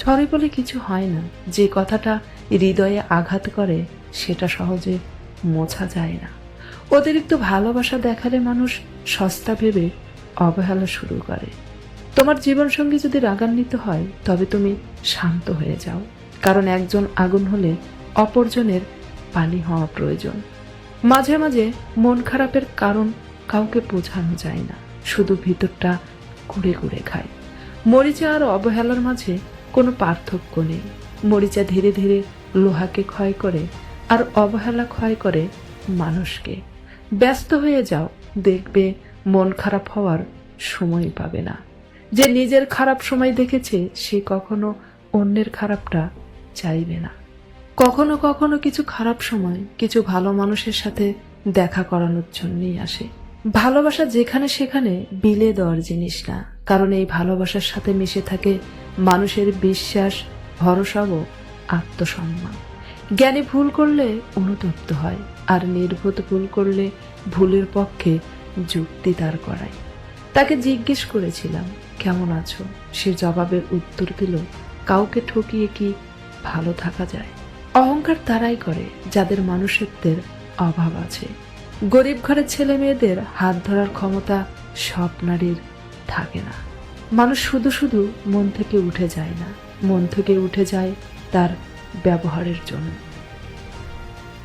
ছড়ে বলে কিছু হয় না। যে কথাটা হৃদয়ে আঘাত করে, সেটা সহজে মোছা যায় না। অতিরিক্ত ভালোবাসা দেখালে মানুষ সস্তা ভেবে অবহেলা শুরু করে। তোমার জীবনসঙ্গী যদি রাগান্বিত হয়, তবে তুমি শান্ত হয়ে যাও। কারণ একজন আগুন হলে অপরজনের পানি হওয়া প্রয়োজন। মাঝে মাঝে মন খারাপের কারণ কাউকে বোঝানো যায় না। শুধু ভিতরটা কুড়ে কুড়ে খায়। মরিচা আর অবহেলার মাঝে কোনো পার্থক্য নেই। মরিচা ধীরে ধীরে লোহাকে ক্ষয় করে আর অবহেলা ক্ষয় করে মানুষকে। ব্যস্ত হয়ে যাও, দেখবে মন খারাপ হওয়ার সময় পাবে না। যে নিজের খারাপ সময় দেখেছে, সে কখনো অন্যের খারাপটা চাইবে না। কখনো কখনো কিছু খারাপ সময় কিছু ভালো মানুষের সাথে দেখা করানোর জন্যই আসে। ভালোবাসা যেখানে সেখানে বিলে দেওয়ার জিনিস না, কারণ এই ভালোবাসার সাথে মিশে থাকে মানুষের বিশ্বাস, ভরসা ও আত্মসম্মান। জ্ঞানী ভুল করলে অনুতপ্ত হয়, আর নির্বোধ ভুল করলে ভুলের পক্ষে যুক্তি তার করায়। তাকে জিজ্ঞেস করেছিলাম, কেমন আছো? সে জবাবের উত্তর দিল, কাউকে ঠকিয়ে কি ভালো থাকা যায়? অহংকার তারাই করে, যাদের মানুষত্বের অভাব আছে। গরিব ঘরের ছেলে মেয়েদের হাত ধরার ক্ষমতা সব নারীর থাকে না। মানুষ শুধু শুধু মন থেকে উঠে যায় না। মন থেকে উঠে যায় তার ব্যবহারের জন্য।